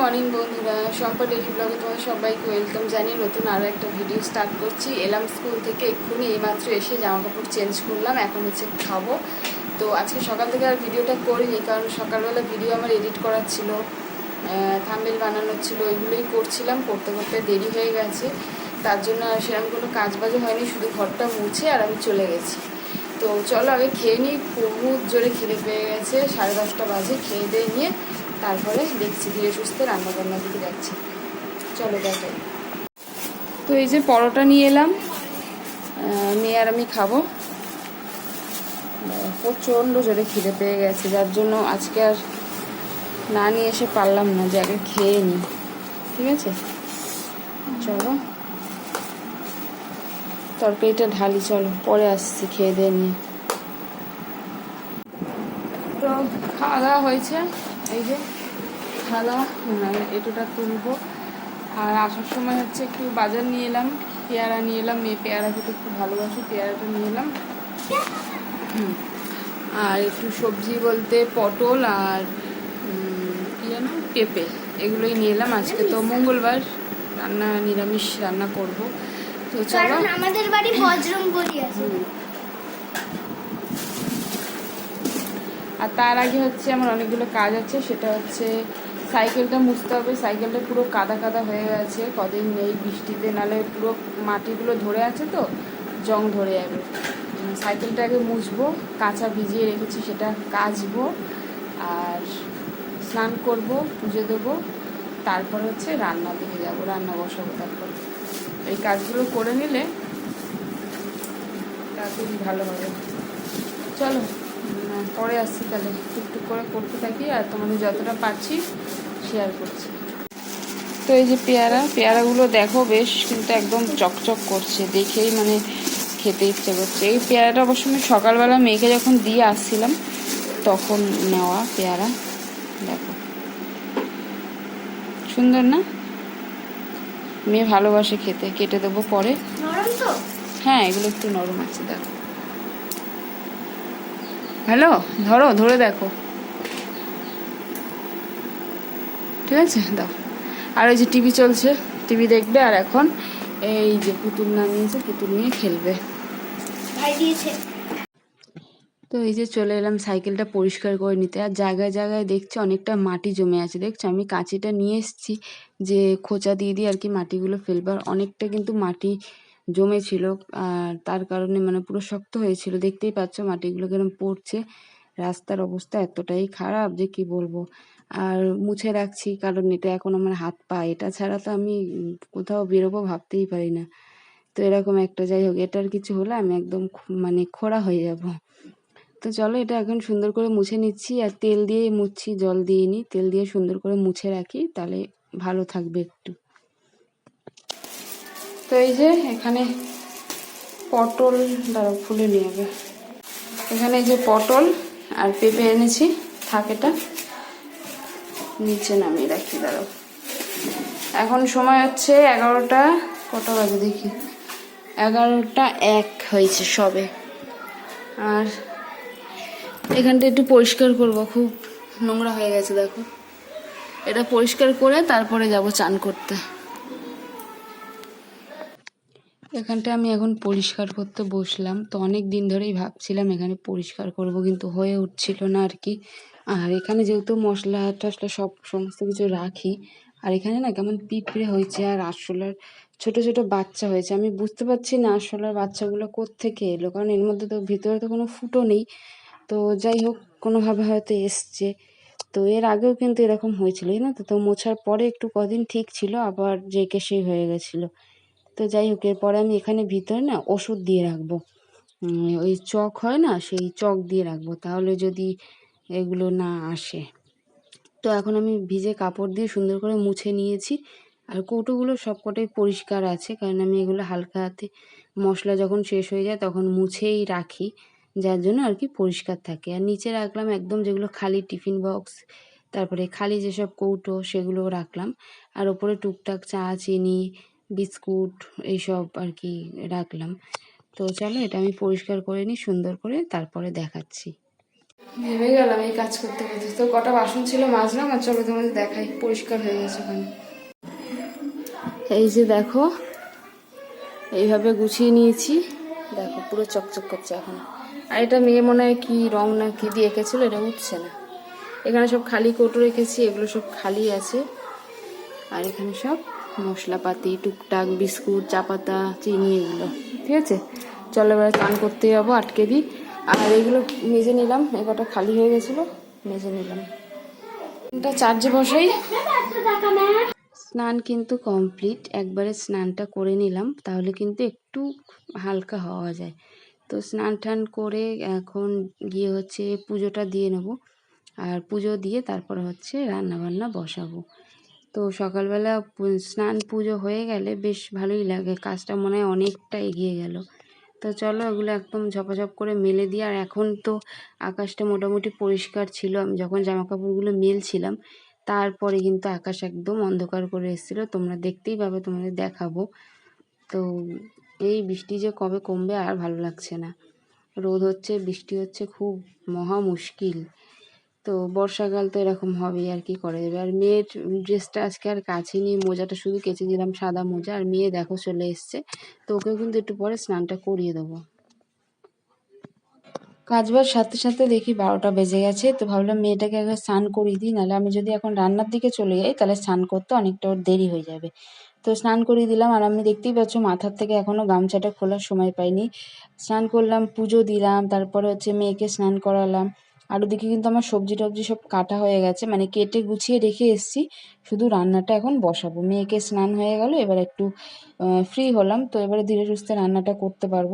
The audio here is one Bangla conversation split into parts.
মর্নিং বন্ধুরা সম্পা ডেলি ব্লগে তোমাদের সবাইকে ওয়েলকাম জানিয়ে নতুন আরও একটা ভিডিও স্টার্ট করছি। এলাম স্কুল থেকে এক্ষুনি এইমাত্র এসে জামা কাপড় চেঞ্জ করলাম, এখন হচ্ছে খাব। তো আজকে সকাল থেকে আর ভিডিওটা করিনি, কারণ সকালবেলা ভিডিও আমার এডিট করার ছিল থাম্বেল বানানোর ছিল ওইগুলোই করছিলাম, করতে করতে দেরি হয়ে গেছে। তার জন্য আর সেরকম কোনো কাজ বাজে হয়নি, শুধু ঘরটা মুছে আর আমি চলে গেছি। তো চলো আগে খেয়ে নিই বহুত জোরে খিদে পেয়ে গেছে, সাড়ে দশটা বাজে, খেয়ে দিয়ে নিয়ে তারপরে দেখছি, ধীরে সুস্থে রান্না বান্না দিকে যাচ্ছি। চলো দেখো তো এই যে পরোটা নিয়ে এলাম নিয়ে আর আমি খাব। প্রচণ্ড জোরে খিদে পেয়ে গেছে, যার জন্য আজকে আর না নিয়ে এসে পারলাম না, যে আগে খেয়ে নিই। ঠিক আছে? চলো। তরকারিটা ঢালি, চলো, পরে আসছি খেয়ে দিয়ে নিয়ে। তো খাওয়া দাওয়া হয়েছে, এই যে। থালা মানে এটোটা তুলবো। আর আসার সময় হচ্ছে একটু বাজার নিয়ে এলাম পেয়ারা নিয়ে এলাম মেয়ে পেয়ারা খেতে খুব ভালোবাসি পেয়ারাটা নিয়ে এলাম। আর একটু সবজি বলতে পটল আর কি যেন পেঁপে এগুলোই নিয়ে এলাম। আজকে তো মঙ্গলবার রান্না নিরামিষ রান্না করব। তো চলো। আমাদের বাড়ি বজরং বলি আছে আর তার আগে হচ্ছে আমার অনেকগুলো কাজ আছে সেটা হচ্ছে সাইকেলটা মুছতে হবে সাইকেলটা পুরো কাদা কাদা হয়ে গেছে কদিন নেই বৃষ্টিতে নালে পুরো মাটিগুলো ধরে আছে তো জং ধরে যাবে। উম, সাইকেলটা আগে মুছবো কাঁচা ভিজিয়ে রেখেছি সেটা কাচবো আর স্নান করব পুজো দেবো তারপর হচ্ছে রান্না দিকে যাব রান্না বসাবো তারপর। এই কাজগুলো করে নিলে তাড়াতাড়ি ভালো হবে। চলো। পরে আসছি তাহলে। টুকটুক করে করতে থাকি আর তোমাদের যতটা পারছি শেয়ার করছি। তো এই যে পেয়ারা পেয়ারাগুলো দেখো বেশ কিন্তু একদম চকচক করছে দেখেই মানে খেতে ইচ্ছে করছে। এই পেয়ারাটা অবশ্য আমি সকালবেলা মেয়েকে যখন দিয়ে আসছিলাম তখন নেওয়া পেয়ারা। দেখো। সুন্দর না? মেয়ে ভালোবাসে খেতে কেটে দেবো পরে। হ্যাঁ এগুলো একটু নরম আছে দেখো। হ্যালো ধরো ধরে দেখো। ঠিক আছে? দাও। আর ওই যে টিভি চলছে টিভি দেখবে আর এখন এই যে পুতুল নামিয়েছে পুতুল নিয়ে খেলবে। তো এই যে চলে এলাম সাইকেলটা পরিষ্কার করে নিতে। আর জায়গায় জায়গায় দেখছি অনেকটা মাটি জমে আছে। দেখছ আমি কাঁচিটা নিয়ে এসেছি যে খোঁচা দিয়ে দিয়ে আর কি মাটিগুলো ফেলবার। অনেকটা কিন্তু মাটি জমেছিল, আর তার কারণে মানে পুরো শক্ত হয়েছিল। দেখতেই পাচ্ছ মাটিগুলো কিরম পড়ছে। রাস্তার অবস্থা এতটাই খারাপ যে কি বলব। আর মুছে রাখছি, কারণ এটা এখন আমার হাত পা। এটা ছাড়া তো আমি কোথাও বেরোবো ভাবতেই পারি না। তো এরকম একটা যাই হোক, এটার কিছু হলে আমি একদম মানে খোড়া হয়ে যাব। তো চলো এটা এখন সুন্দর করে মুছে নিচ্ছি, আর তেল দিয়ে মুছছি, জল দিয়ে নিই তেল দিয়ে সুন্দর করে মুছে রাখি, তাহলে ভালো থাকবে একটু। তো এই যে এখানে পটল, দাঁড়াও ফুলে নিয়ে হবে এখানে এই যে পটল আর পেঁপে এনেছি, থাক এটা। নিচে নামিয়ে রাখি, দাঁড়াও। এখন সময় হচ্ছে এগারোটা, কটা বাজে দেখি। এগারোটা এক হয়েছে সবে। আর এখানটা একটু পরিষ্কার করব, খুব নোংরা হয়ে গেছে, দেখো। এটা পরিষ্কার করে তারপরে যাব চান করতে। এখানটা আমি এখন পরিষ্কার করতে বসলাম। তো অনেক দিন ধরেই ভাবছিলাম এখানে পরিষ্কার করব, কিন্তু হয়ে উঠছিল না আর কি আর এখানে যেহেতু মশলা টশলা সব সমস্ত কিছু রাখি, আর এখানে না কেমন পিঁপড়ে হয়েছে আর আরশোলার ছোট ছোট বাচ্চা হয়েছে। আমি বুঝতে পারছি না আরশোলার বাচ্চাগুলো কোত্থেকে এলো, কারণ এর মধ্যে তো ভিতরে তো কোনো ফুটো নেই। তো যাই হোক, কোনোভাবে হয়তো এসছে। তো এর আগেও কিন্তু এরকম হয়েছিল না? তো তো মোছার পরে একটু কদিন ঠিক ছিল, আবার জেকে সেই হয়ে গেছিল। তো যাই হোক, এরপরে আমি এখানে ভিতরে না ওষুধ দিয়ে রাখব। ওই চক হয় না, সেই চক দিয়ে রাখব, তাহলে যদি এগুলো না আসে। তো এখন আমি ভিজে কাপড় দিয়ে সুন্দর করে মুছে নিয়েছি, আর কৌটোগুলো সবকটাই পরিষ্কার আছে, কারণ আমি এগুলো হালকা হাতে মশলা যখন শেষ হয়ে যায় তখন মুছেই রাখি, যার জন্য আর কি পরিষ্কার থাকে। আর নিচে রাখলাম একদম যেগুলো খালি টিফিন বক্স, তারপরে খালি যেসব কৌটো সেগুলো রাখলাম, আর ওপরে টুকটাক চা, চিনি বিস্কুট এইসব আর কি রাখলাম। তো চলো এটা আমি পরিষ্কার করে নিই সুন্দর করে তারপরে দেখাচ্ছি। ভেবে গেলাম এই কাজ করতে করতে। তো কটা বাসন ছিল মাজলাম আর চলো তোমাদের দেখাই পরিষ্কার হয়ে গেছে ওখানে এই যে দেখো এইভাবে গুছিয়ে নিয়েছি। দেখো পুরো চকচক করছে এখন। আর এটা মেয়ে মনে হয় কি রং না কি দিয়ে এঁকেছিল এটা উঠছে না। এখানে সব খালি কৌটো রেখেছি এগুলো সব খালি আছে। আর এখানে সব মশলাপাতি, টুকটাক বিস্কুট, চা পাতা, চিনি এগুলো। ঠিক আছে? চলো এবার চান করতে যাব, আটকে দিই। আর এগুলো মেজে নিলাম এবারটা খালি হয়ে গেছিল, মেজে নিলাম। এটা চার্জে বসাই। স্নান কিন্তু কমপ্লিট, একবারে স্নানটা করে নিলাম, তাহলে কিন্তু একটু হালকা হওয়া যায়। তো স্নান টান করে এখন গিয়ে হচ্ছে পুজোটা দিয়ে নেব। আর পুজো দিয়ে তারপর হচ্ছে রান্না বান্না বসাবো। তো সকালবেলা স্নান পুজো হয়ে গেলে বেশ ভালোই লাগে। কাজটা মনে হয় অনেকটা এগিয়ে গেল। তো চলো এগুলো একদম ঝপাঝপ করে মেলে দিই। আর এখন তো আকাশটা মোটামুটি পরিষ্কার ছিল। আমি যখন জামা কাপড়গুলো মেলছিলাম, তারপরে কিন্তু আকাশ একদম অন্ধকার করে এসেছিল। তোমরা দেখতেই পাবে, তোমাদের দেখাবো। তো এই বৃষ্টি যে কবে কমবে আর ভালো লাগছে না। রোদ হচ্ছে, বৃষ্টি হচ্ছে, খুব মহা মুশকিল। তো বর্ষাকাল তো এরকম হবেই আর কি করে দেবে। আর মেয়ের ড্রেসটা আজকে আর কাছে নিয়ে মোজাটা শুধু কেচে দিলাম সাদা মোজা। আর মেয়ে দেখো চলে এসছে, তো ওকেও কিন্তু একটু পরে স্নানটা করিয়ে দেবো। কাজবার সাথে সাথে দেখি বারোটা বেজে গেছে, তো ভাবলাম মেয়েটাকে একবার স্নান করিয়ে দিই, নাহলে আমি যদি এখন রান্নার দিকে চলে যাই, তাহলে স্নান করতে অনেকটা ওর দেরি হয়ে যাবে। তো স্নান করিয়ে দিলাম, আর আমি দেখতেই পাচ্ছ মাথার থেকে এখনও গামছাটা খোলার সময় পাইনি। স্নান করলাম, পুজো দিলাম, তারপরে হচ্ছে মেয়েকে স্নান করালাম। আর ওদিকে কিন্তু আমার সবজি টবজি সব কাটা হয়ে গেছে মানে কেটে গুছিয়ে রেখে এসেছি। শুধু রান্নাটা এখন বসাবো। মেয়েকে স্নান হয়ে গেল, এবার একটু ফ্রি হলাম, তো এবারে ধীরে সুস্থে রান্নাটা করতে পারব।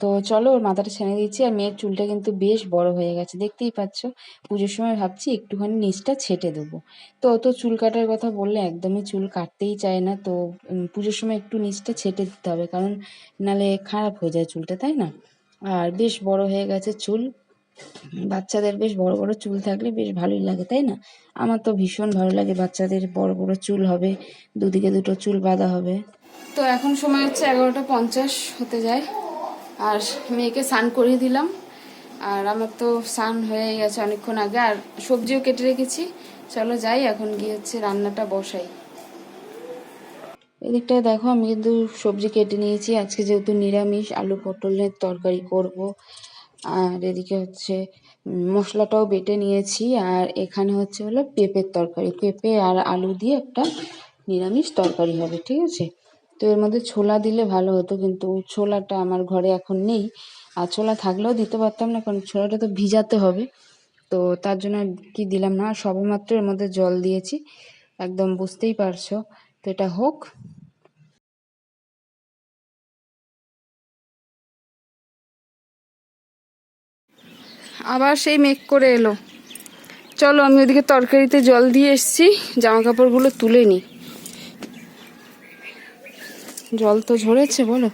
তো চলো ওর মাথাটা ছেড়ে দিচ্ছি, আর মেয়ের চুলটা কিন্তু বেশ বড় হয়ে গেছে। দেখতেই পাচ্ছ, পুজোর সময় ভাবছি একটুখানি নিচটা ছেটে দেবো। তো অত চুল কাটার কথা বললে একদমই চুল কাটতেই চায় না, তো পুজোর সময় একটু নিচটা ছেটে দিতে হবে, কারণ নালে খারাপ হয়ে যায় চুলটা, তাই না? আর বেশ বড় হয়ে গেছে চুল। বাচ্চাদের বেশ বড় বড় চুল থাকলে বেশ ভালোই লাগে তাই না? আমার তো ভীষণ ভালো লাগে বাচ্চাদের বড় বড় চুল হবে দুদিকে দুটো চুল বাঁধা হবে। তো এখন সময় হচ্ছে এগারোটা পঞ্চাশ হতে যায় আর মেয়েকে স্নান করিয়ে দিলাম। আর আমার তো স্নান হয়ে গেছে অনেকক্ষণ আগে আর সবজিও কেটে রেখেছি। চলো যাই এখন গিয়ে হচ্ছে রান্নাটা বসাই। এদিকটায় দেখো আমি কিন্তু সবজি কেটে নিয়েছি। আজকে যেহেতু নিরামিষ আলু পটলের তরকারি করব। আর এদিকে হচ্ছে মশলাটাও বেটে নিয়েছি। আর এখানে হচ্ছে হলো পেঁপের তরকারি। পেঁপে আর আলু দিয়ে একটা নিরামিষ তরকারি হবে, ঠিক আছে? তো এর মধ্যে ছোলা দিলে ভালো হতো, কিন্তু ছোলাটা আমার ঘরে এখন নেই। আর ছোলা থাকলেও দিতে পারতাম না, কারণ ছোলাটা তো ভিজাতে হবে। তো তার জন্য কি দিলাম না, সবেমাত্র এর মধ্যে জল দিয়েছি। একদম বুঝতেই পারছ। তো এটা হোক। আবার সেই মেঘ করে এলো। চলো আমি ওদিকে তরকারিতে জল দিয়ে এসছি জামা কাপড়গুলো তুলে নিই জল তো ঝরেছে বলো।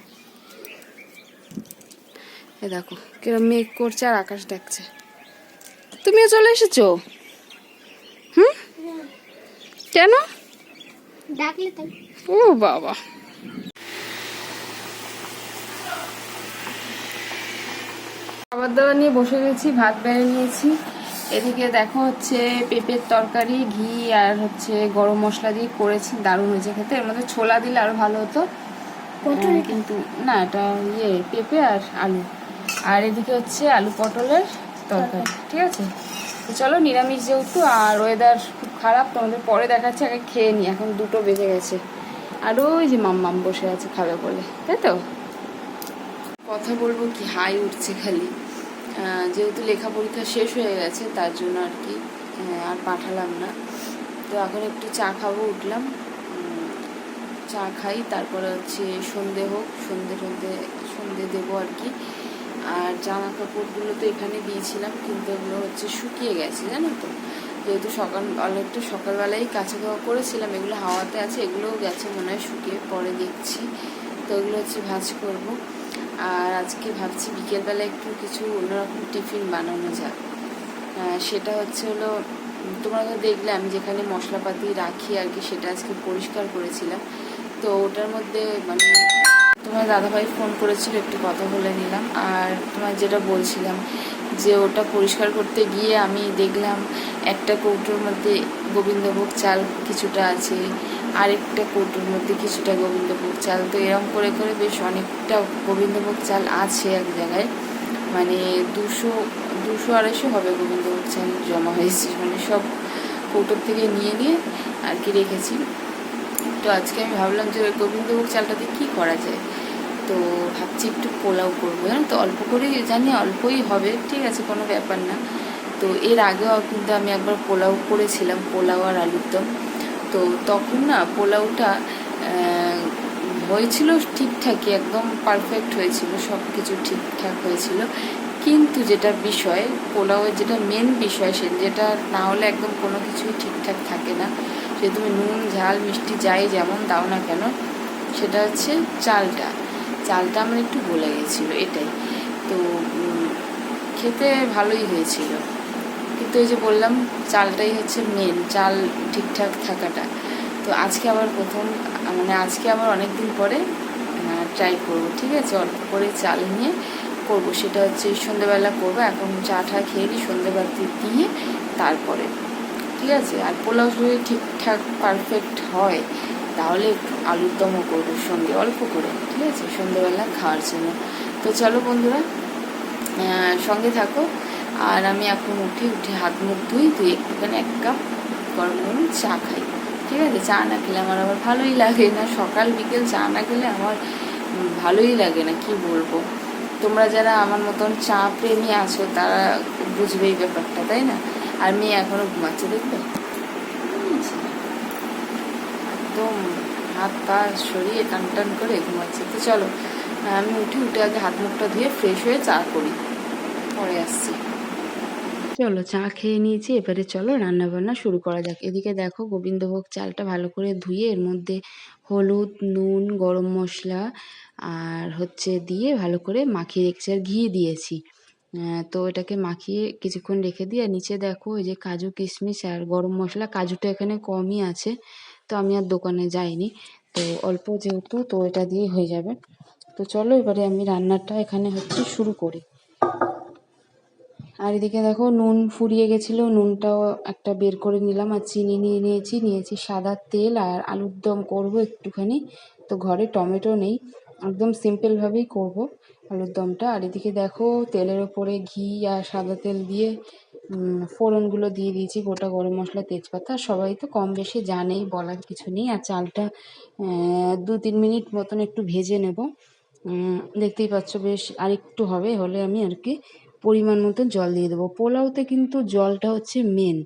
এ দেখো কিরম মেঘ করছে আর আকাশ ডাকছে তুমিও চলে এসেছ? হুম? কেন? ডাকলে ও বাবা। খাবার দাবার নিয়ে বসে গেছি ভাত বেড়ে নিয়েছি। এদিকে দেখো হচ্ছে পেঁপের তরকারি ঘি আর হচ্ছে গরম মশলা দিয়ে করেছি দারুণ হয়েছে খেতে। এর মধ্যে ছোলা দিলে আরও ভালো হতো। কিন্তু না এটা ইয়ে পেঁপে আর আলু। আর এদিকে হচ্ছে আলু পটলের তরকারি ঠিক আছে? তো চলো নিরামিষ যেহেতু আর ওয়েদার খুব খারাপ তোমাদের পরে দেখাচ্ছে আগে খেয়ে নি এখন দুটো বেজে গেছে। আর ওই যে মাম্মাম বসে আছে খাবে বলে তাই তো? কথা বলব কি হাই উঠছে খালি। যেহেতু লেখা পরীক্ষা শেষ হয়ে গেছে, তার জন্য আর কি আর পাঠালাম না। তো এখন একটু চা খাব, উঠলাম। চা খাই, তারপরে হচ্ছে সন্ধে হোক, সন্ধে সন্ধে সন্ধে দেবো আর কি। আর জামা কাপড়গুলো তো এখানে দিয়েছিলাম, কিন্তু এগুলো হচ্ছে শুকিয়ে গেছে, জানো তো? যেহেতু সকাল অনেকটা সকালবেলায় কাছে ধোয়া করেছিলাম, এগুলো হাওয়াতে আছে, এগুলোও গেছে মনে হয়, শুকিয়ে পরে দেখছি। তো এগুলো হচ্ছে ভাজ করব। আর আজকে ভাবছি বিকেলবেলা একটু কিছু অন্যরকম টিফিন বানানো যাক। সেটা হচ্ছে হলো, তোমরা তো দেখলে আমি যেখানে মশলাপাতি রাখি আর কি, সেটা আজকে পরিষ্কার করেছিলাম। তো ওটার মধ্যে মানে তোমার দাদাভাই ফোন করেছিল, একটু কথা বলে নিলাম। আর তোমার যেটা বলছিলাম যে ওটা পরিষ্কার করতে গিয়ে আমি দেখলাম একটা কৌটোর মধ্যে গোবিন্দভোগ চাল কিছুটা আছে আরেকটা কৌটোর মধ্যে কিছুটা গোবিন্দভোগ চাল। তো এরকম করে করে বেশ অনেকটা গোবিন্দভোগ চাল আছে এক জায়গায়। মানে দুশো দুশো আড়াইশো হবে গোবিন্দভোগ চাল জমা হয়েছে। মানে সব কৌটোর থেকে নিয়ে নিয়ে আর কি রেখেছি। তো আজকে আমি ভাবলাম যে গোবিন্দভোগ চালটাতে কী করা যায়? তো ভাবছি একটু পোলাও করব। জানো তো, অল্প করেই জানি অল্পই হবে, ঠিক আছে, কোনো ব্যাপার না। তো এর আগেও কিন্তু আমি একবার পোলাও করেছিলাম, পোলাও আর আলুর দম। তো তখন না পোলাওটা হয়েছিল ঠিকঠাকই, একদম পারফেক্ট হয়েছিল সব কিছু ঠিকঠাক হয়েছিল। কিন্তু যেটা বিষয়, পোলাওয়ের যেটা মেন বিষয়, সে যেটা না হলে একদম কোনো কিছুই ঠিকঠাক থাকে না। সে তুমি নুন, ঝাল, মিষ্টি যাই যেমন দাও না কেন, সেটা হচ্ছে চালটা। চালটা আমার একটু গলে গেছিল, এটাই। তো খেতে ভালোই হয়েছিল। কিন্তু ওই যে বললাম, চালটাই হচ্ছে মেন চাল ঠিকঠাক থাকাটা। তো আজকে আবার প্রথম মানে আজকে আবার অনেক দিন পরে ট্রাই করব, ঠিক আছে? অল্প করে চাল নিয়ে করব। সেটা হচ্ছে সন্ধ্যেবেলা করব, এখন চা টা খেয়ে নিই সন্ধ্যেবেলাতে দিয়ে তারপরে, ঠিক আছে? আর পোলাও যদি ঠিকঠাক পারফেক্ট হয়, তাহলে একটু আলুর দমও করব সঙ্গে অল্প করে, ঠিক আছে? সন্ধ্যেবেলা খাওয়ার জন্য। তো চলো বন্ধুরা সঙ্গে থাকো। আর আমি এখন উঠে উঠে হাত মুখ ধুই ধুই একটুখানি এক কাপ গরম গরম চা খাই। ঠিক আছে? চা না খেলে আমার আবার ভালোই লাগে না। সকাল, বিকেল চা না খেলে আমার ভালোই লাগে না, কি বলব? তোমরা যারা আমার মতন চা প্রেমী আছো, তারা বুঝবে এই ব্যাপারটা, তাই না? আর মেয়ে এখনও ঘুমাচ্ছে, দেখবে। একদম হাত পা সরিয়ে টান টান করে ঘুমাচ্ছে। তো চলো, আমি উঠি, উঠে আগে হাত মুখটা ধুয়ে ফ্রেশ হয়ে চা করি। পরে আসছি। চলো চা খেয়ে নিয়েছি, এবারে চলো রান্না বান্না শুরু করা যাক। এদিকে দেখো গোবিন্দভোগ চালটা ভালো করে ধুয়ে এর মধ্যে হলুদ, নুন, গরম মশলা আর হচ্ছে দিয়ে ভালো করে মাখিয়ে রেখেছি আর ঘি দিয়েছি। তো এটাকে মাখিয়ে কিছুক্ষণ রেখে দিয়ে আর নিচে দেখো ওই যে কাজু, কিশমিশ আর গরম মশলা, কাজুটা এখানে কমই আছে, তো আমি আর দোকানে যাইনি। তো অল্প যেহেতু, তো এটা দিয়েই হয়ে যাবে। তো চলো এবারে আমি রান্নাটা এখানে হচ্ছে শুরু করি। আর এদিকে দেখো নুন ফুরিয়ে গেছিল, নুনটাও একটা বের করে নিলাম আর চিনি নিয়ে নিয়েছি নিয়েছি সাদা তেল আর আলুর দম করব একটুখানি। তো ঘরে টমেটো নেই, একদম সিম্পলভাবেই করব আলুর দমটা। আর এদিকে দেখো তেলের ওপরে ঘি আর সাদা তেল দিয়ে ফোড়নগুলো দিয়ে দিয়েছি, গোটা গরম মশলা, তেজপাতা। সবাই তো কম বেশি জানেই, বলার কিছু নেই। আর চালটা দু তিন মিনিট মতন একটু ভেজে নেব। দেখতেই পাচ্ছ বেশ আরেকটু হবে হলে আমি আর কি পরিমাণ মতো জল দিয়ে দেবো। পোলাওতে কিন্তু জলটা হচ্ছে মেন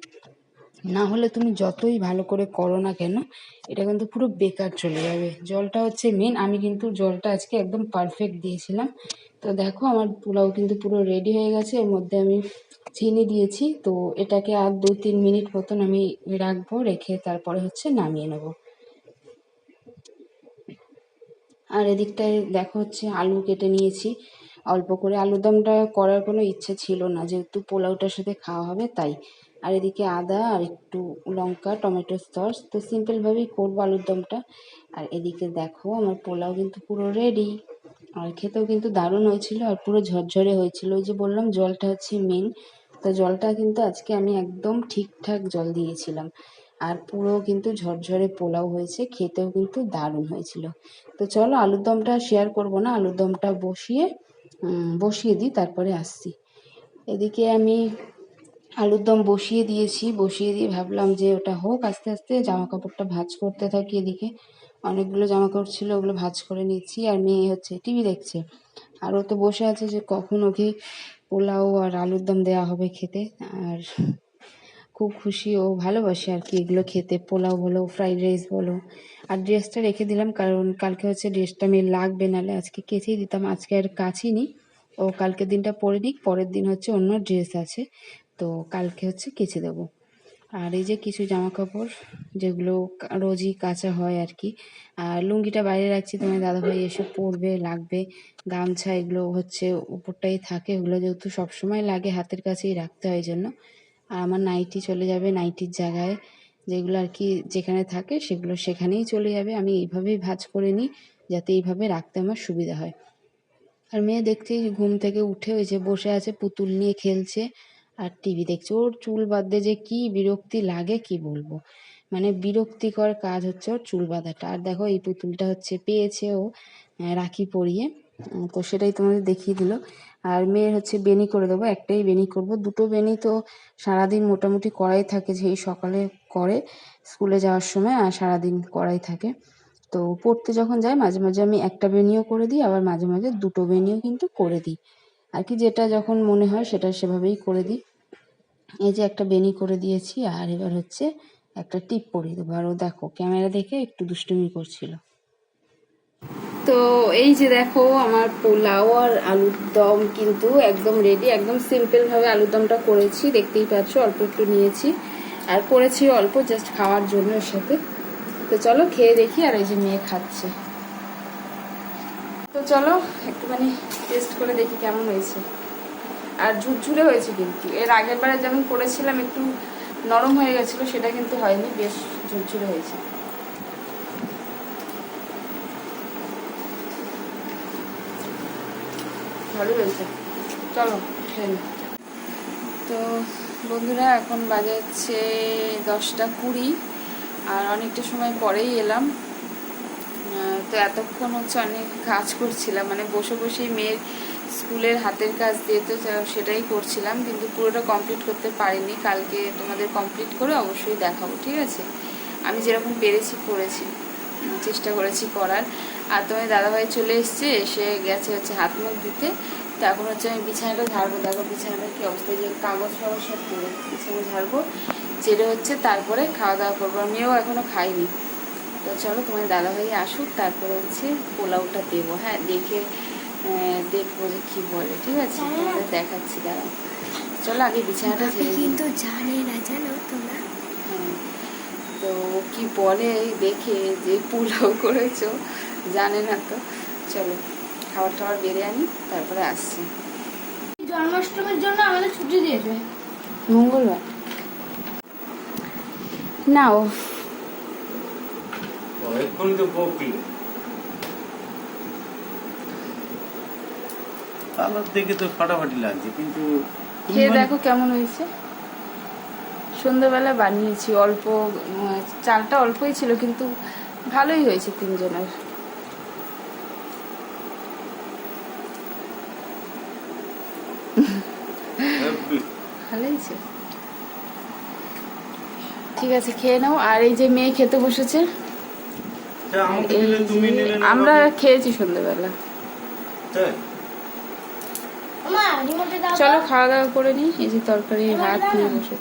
না হলে তুমি যতই ভালো করে করো না কেন, এটা কিন্তু পুরো বেকার চলে যাবে। জলটা হচ্ছে মেন আমি কিন্তু জলটা আজকে একদম পারফেক্ট দিয়েছিলাম। তো দেখো আমার পোলাও কিন্তু পুরো রেডি হয়ে গেছে। এর মধ্যে আমি চিনি দিয়েছি। তো এটাকে আর দু তিন মিনিট মতন আমি রাখব, রেখে তারপরে হচ্ছে নামিয়ে নেব। আর এদিকটায় দেখো হচ্ছে আলু কেটে নিয়েছি। অল্প করে আলুর দমটা করার কোনো ইচ্ছে ছিল না। যেহেতু পোলাওটার সাথে খাওয়া হবে তাই। আর এদিকে আদা আর একটু লঙ্কা, টমেটো সস, তো সিম্পলভাবেই করব আলুর দমটা আর এদিকে দেখো আমার পোলাও কিন্তু পুরো রেডি আর খেতেও কিন্তু দারুণ হয়েছিল আর পুরো ঝরঝরে হয়েছিল। ওই যে বললাম জলটা হচ্ছে মেন তো জলটা কিন্তু আজকে আমি একদম ঠিকঠাক জল দিয়েছিলাম। আর পুরো কিন্তু ঝরঝরে পোলাও হয়েছে, খেতেও কিন্তু দারুণ হয়েছিল। তো চলো আলুর দমটা শেয়ার করব না আলুর দমটা বসিয়ে বসিয়ে দিই, তারপরে আসছি। এদিকে আমি আলুর দম বসিয়ে দিয়েছি। বসিয়ে দিয়ে ভাবলাম যে ওটা হোক, আস্তে আস্তে জামা কাপড়টা ভাজ করতে থাকি এদিকে। অনেকগুলো জামা কাপড় ছিল, ওগুলো ভাজ করে নিচ্ছি। আর মেয়ে হচ্ছে টিভি দেখছে। আর ও তো বসে আছে যে কখন ওকে পোলাও আর আলুর দম দেওয়া হবে খেতে। আর খুব খুশি ও ভালোবাসে আর কি এগুলো খেতে। পোলাও বলো ফ্রাইড রাইস বলো। আর ড্রেসটা রেখে দিলাম কারণ কালকে হচ্ছে ড্রেসটা মেয়ে লাগবে নাহলে আজকে কেচেই দিতাম, আজকে আর কাচিনি ও কালকে দিনটা পরে নিক, পরের দিন হচ্ছে অন্য ড্রেস আছে। তো কালকে হচ্ছে কেচে দেবো। আর এই যে কিছু জামা কাপড় যেগুলো রোজই কাচা হয় আর কি। আর লুঙ্গিটা বাইরে রাখছি, তোমার দাদাভাই এসে পরবে, লাগবে। গামছা এগুলো হচ্ছে উপরটাই থাকে, ওগুলো যেহেতু সবসময় লাগে হাতের কাছেই রাখতে হয় জন্য। আর আমার নাইটি চলে যাবে নাইটির জায়গায়। যেগুলো আর কি যেখানে থাকে সেগুলো সেখানেই চলে যাবে। আমি এইভাবেই ভাঁজ করে নিই যাতে এইভাবে রাখতে আমার সুবিধা হয়। আর মেয়ে দেখতেই ঘুম থেকে উঠে ওই যে বসে আছে, পুতুল নিয়ে খেলছে আর টিভি দেখছে। ওর চুল বাঁধতে যে কি বিরক্তি লাগে কি বলব? মানে বিরক্তিকর কাজ হচ্ছে ওর চুল বাঁধাটা। আর দেখো এই পুতুলটা হচ্ছে পেয়েছে ও রাখি পরিয়ে। তো সেটাই তোমাদের দেখিয়ে দিল। আর মেয়ের হচ্ছে বেনি করে দেবো, একটাই বেনি করব। দুটো বেনি তো সারাদিন মোটামুটি করাই থাকে, যেই সকালে করে স্কুলে যাওয়ার সময়, আর সারাদিন করাই থাকে। তো পড়তে যখন যাই, মাঝে মাঝে আমি একটা বেনিও করে দিই, আবার মাঝে মাঝে দুটো বেনিও কিন্তু করে দিই। আর কি যেটা যখন মনে হয়, সেটা সেভাবেই করে দিই। এই যে একটা বেনি করে দিয়েছি, আর এবার হচ্ছে একটা টিপ পরিয়ে দেবো। আর ও দেখো, ক্যামেরা দেখে একটু দুষ্টুমি করছিল। তো এই যে দেখো আমার পোলাও আর আলুর দম কিন্তু একদম রেডি একদম সিম্পল ভাবে আলুর দমটা করেছি, দেখতেই পাচ্ছ, অল্প একটু নিয়েছি। আর করেছি অল্প জাস্ট খাওয়ার জন্য এর সাথে। তো চলো খেয়ে দেখি, আর এই যে মেয়ে খাচ্ছে। তো চলো, একটুখানি টেস্ট করে দেখি কেমন হয়েছে। আর ঝুরঝুরে হয়েছে কিন্তু। এর আগের বারে যেমন করেছিলাম, একটু নরম হয়ে গেছিল, সেটা কিন্তু হয়নি, বেশ ঝুরঝুরে হয়েছে। ভালো হয়েছে। চলো, খেয়ে তো বন্ধুরা, এখন বাজে হচ্ছে দশটা কুড়ি আর অনেকটা সময় পরেই এলাম। তো এতক্ষণ হচ্ছে অনেক কাজ করছিলাম মানে বসে বসেই মেয়ের স্কুলের হাতের কাজ দিয়ে তো সেটাই করছিলাম, কিন্তু পুরোটা কমপ্লিট করতে পারিনি। কালকে তোমাদের কমপ্লিট করে অবশ্যই দেখাবো, ঠিক আছে? আমি যেরকম পেরেছি করেছি, চেষ্টা করেছি করার। আর তোমার দাদাভাই চলে এসছে এসে গেছে হচ্ছে হাত মুখ দিতে তো এখন হচ্ছে আমি বিছানাটা ঝাড়বো দেখো বিছানাটা কি অবস্থা যে কাগজ ফাগজ সব পড়ে বিছানা ঝাড়বো। ছেড়ে হচ্ছে তারপরে খাওয়া দাওয়া করব। আর মেয়েও এখনও খাইনি তো চলো তোমার দাদাভাই আসুক তারপরে হচ্ছে পোলাওটা দেবো। হ্যাঁ দেখে দেখব যে কী বলে ঠিক আছে? তোমাদের দেখাচ্ছি দাঁড়াও। চলো আগে বিছানাটা ছেড়ে কিন্তু জানে না জানো তোমরা? হ্যাঁ। তো কি বলে দেখে যে পোলাও করেছ। জানে না তো। চলো খাবার টাবার বেড়ে আনি তারপরে আসছি। জন্মাষ্টমীর জন্য আমাদের ছুটি দিয়েছে। মঙ্গলবার? না ও। তো বকলি কালার দেখে তো ফাটাফাটি লাগছে কিন্তু খেয়ে দেখো কেমন হয়েছে। সন্ধ্যাবেলা বানিয়েছি অল্প চালটা অল্পই ছিল কিন্তু ভালোই হয়েছে তিনজনের। ভালো হয়েছে ঠিক আছে খেয়ে নাও। আর এই যে মেয়ে খেতে বসেছে তা আমাকে এই দিলে তুমি যে- নিলে না আমরা খেয়েছি সন্ধ্যাবেলা। চলো খাওয়া দাওয়া করে নিই এই যে তরকারি ভাত নিয়ে বসেছি।